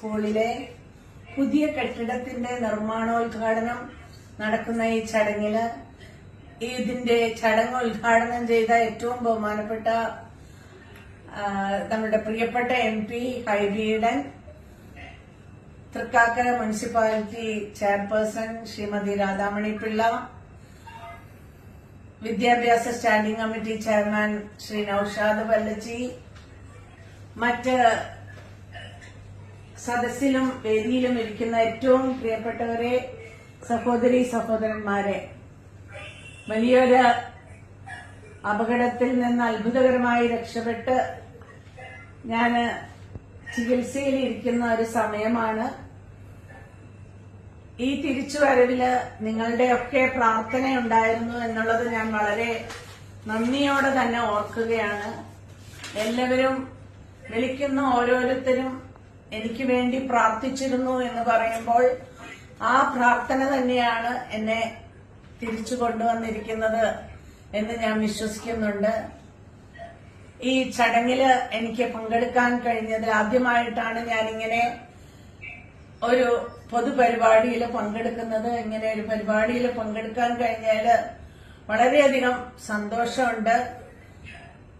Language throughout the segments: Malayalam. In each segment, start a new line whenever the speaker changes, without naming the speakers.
സ്കൂളിലെ പുതിയ കെട്ടിടത്തിന്റെ നിർമ്മാണോദ്ഘാടനം നടക്കുന്ന ഈ ചടങ്ങിൽ ഇതിന്റെ ചടങ്ങ് ഉദ്ഘാടനം ചെയ്ത ഏറ്റവും ബഹുമാനപ്പെട്ട നമ്മുടെ പ്രിയപ്പെട്ട M P Hibi Eden Thrikkakara municipality chairperson Shrimati Radhamani Pillai വിദ്യാഭ്യാസ standing committee chairman Shri Noushad Pallachi മറ്റ് സദസ്സിലും വേദിയിലും ഇരിക്കുന്ന ഏറ്റവും പ്രിയപ്പെട്ടവരെ സഹോദരി സഹോദരന്മാരെ വലിയൊരു അപകടത്തിൽ നിന്ന് അത്ഭുതകരമായി രക്ഷപ്പെട്ട് ഞാൻ ചികിത്സയിൽ ഇരിക്കുന്ന ഒരു സമയമാണ്. ഈ തിരിച്ചുവരവിൽ നിങ്ങളുടെയൊക്കെ പ്രാർത്ഥനയുണ്ടായിരുന്നു എന്നുള്ളത് ഞാൻ വളരെ നന്ദിയോടെ തന്നെ ഓർക്കുകയാണ്. എല്ലാവരും വിളിക്കുന്ന ഓരോരുത്തരും എനിക്ക് വേണ്ടി പ്രാർത്ഥിച്ചിരുന്നു എന്ന് പറയുമ്പോൾ ആ പ്രാർത്ഥന തന്നെയാണ് എന്നെ തിരിച്ചു കൊണ്ടുവന്നിരിക്കുന്നത് എന്ന് ഞാൻ വിശ്വസിക്കുന്നുണ്ട്. ഈ ചടങ്ങിൽ എനിക്ക് പങ്കെടുക്കാൻ കഴിഞ്ഞത് ആദ്യമായിട്ടാണ് ഞാനിങ്ങനെ ഒരു പൊതുപരിപാടിയിൽ പങ്കെടുക്കുന്നത്. ഇങ്ങനെ ഒരു പരിപാടിയിൽ പങ്കെടുക്കാൻ കഴിഞ്ഞാൽ വളരെയധികം സന്തോഷമുണ്ട്.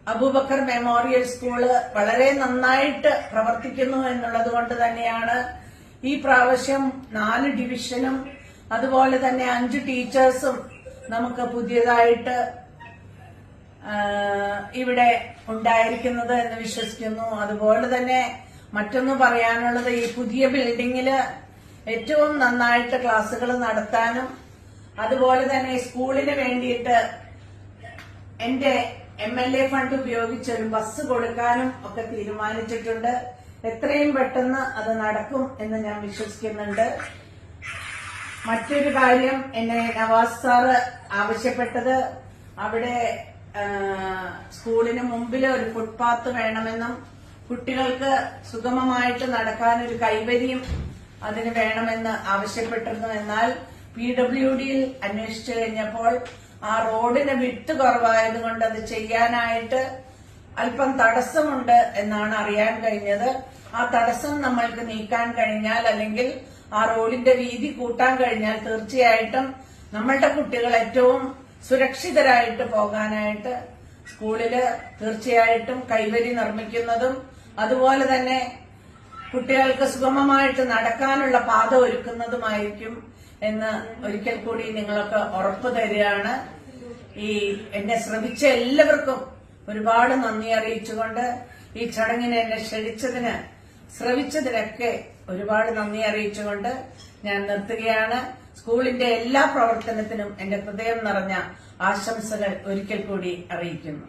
അബൂബക്കർ മെമ്മോറിയൽ സ്കൂൾ വളരെ നന്നായിട്ട് പ്രവർത്തിക്കുന്നു എന്നുള്ളത് കൊണ്ട് തന്നെയാണ് ഈ പ്രാവശ്യം നാല് ഡിവിഷനും അതുപോലെ തന്നെ അഞ്ച് ടീച്ചേഴ്സും നമുക്ക് പുതിയതായിട്ട് ഇവിടെ ഉണ്ടായിരിക്കുന്നത് എന്ന് വിശ്വസിക്കുന്നു. അതുപോലെ തന്നെ മറ്റൊന്ന് പറയാനുള്ളത് ഈ പുതിയ ബിൽഡിങ്ങിൽ ഏറ്റവും നന്നായിട്ട് ക്ലാസ്സുകൾ നടത്താനും അതുപോലെ തന്നെ സ്കൂളിന് വേണ്ടിയിട്ട് എന്റെ എം എൽ എ ഫണ്ട് ഉപയോഗിച്ച് ഒരു ബസ് കൊടുക്കാനും ഒക്കെ തീരുമാനിച്ചിട്ടുണ്ട്. എത്രയും പെട്ടെന്ന് അത് നടക്കും എന്ന് ഞാൻ വിശ്വസിക്കുന്നുണ്ട്. മറ്റൊരു കാര്യം എന്നെ നവാസ് സാറ് ആവശ്യപ്പെട്ടത് അവിടെ സ്കൂളിന് മുമ്പിൽ ഒരു ഫുട്പാത്ത് വേണമെന്നും കുട്ടികൾക്ക് സുഗമമായിട്ട് നടക്കാൻ ഒരു കൈവരിയും അതിന് വേണമെന്ന് ആവശ്യപ്പെട്ടിരുന്നു. എന്നാൽ പി ഡബ്ല്യു ഡിയിൽ അന്വേഷിച്ചു കഴിഞ്ഞപ്പോൾ ആ റോഡിന് വിട്ട് കുറവായതുകൊണ്ട് അത് ചെയ്യാനായിട്ട് അല്പം തടസ്സമുണ്ട് എന്നാണ് അറിയാൻ കഴിഞ്ഞത്. ആ തടസ്സം നമ്മൾക്ക് നീക്കാൻ കഴിഞ്ഞാൽ അല്ലെങ്കിൽ ആ റോഡിന്റെ വീതി കൂട്ടാൻ കഴിഞ്ഞാൽ തീർച്ചയായിട്ടും നമ്മളുടെ കുട്ടികൾ ഏറ്റവും സുരക്ഷിതരായിട്ട് പോകാനായിട്ട് സ്കൂളിൽ തീർച്ചയായിട്ടും കൈവരി നിർമ്മിക്കുന്നതും അതുപോലെ തന്നെ കുട്ടികൾക്ക് സുഗമമായിട്ട് നടക്കാനുള്ള പാത ഒരുക്കുന്നതുമായിരിക്കും എന്ന് ഒരിക്കൽ കൂടി നിങ്ങളൊക്കെ ഉറപ്പ് തരികയാണ്. ഈ എന്നെ ശ്രമിച്ച എല്ലാവർക്കും ഒരുപാട് നന്ദി അറിയിച്ചുകൊണ്ട് ഈ ചടങ്ങിനെ എന്നെ ക്ഷണിച്ചതിന് ശ്രമിച്ചതിനൊക്കെ ഒരുപാട് നന്ദി അറിയിച്ചുകൊണ്ട് ഞാൻ നിർത്തുകയാണ്. സ്കൂളിന്റെ എല്ലാ പ്രവർത്തനത്തിനും എന്റെ ഹൃദയം നിറഞ്ഞ ആശംസകൾ ഒരിക്കൽ കൂടി അറിയിക്കുന്നു.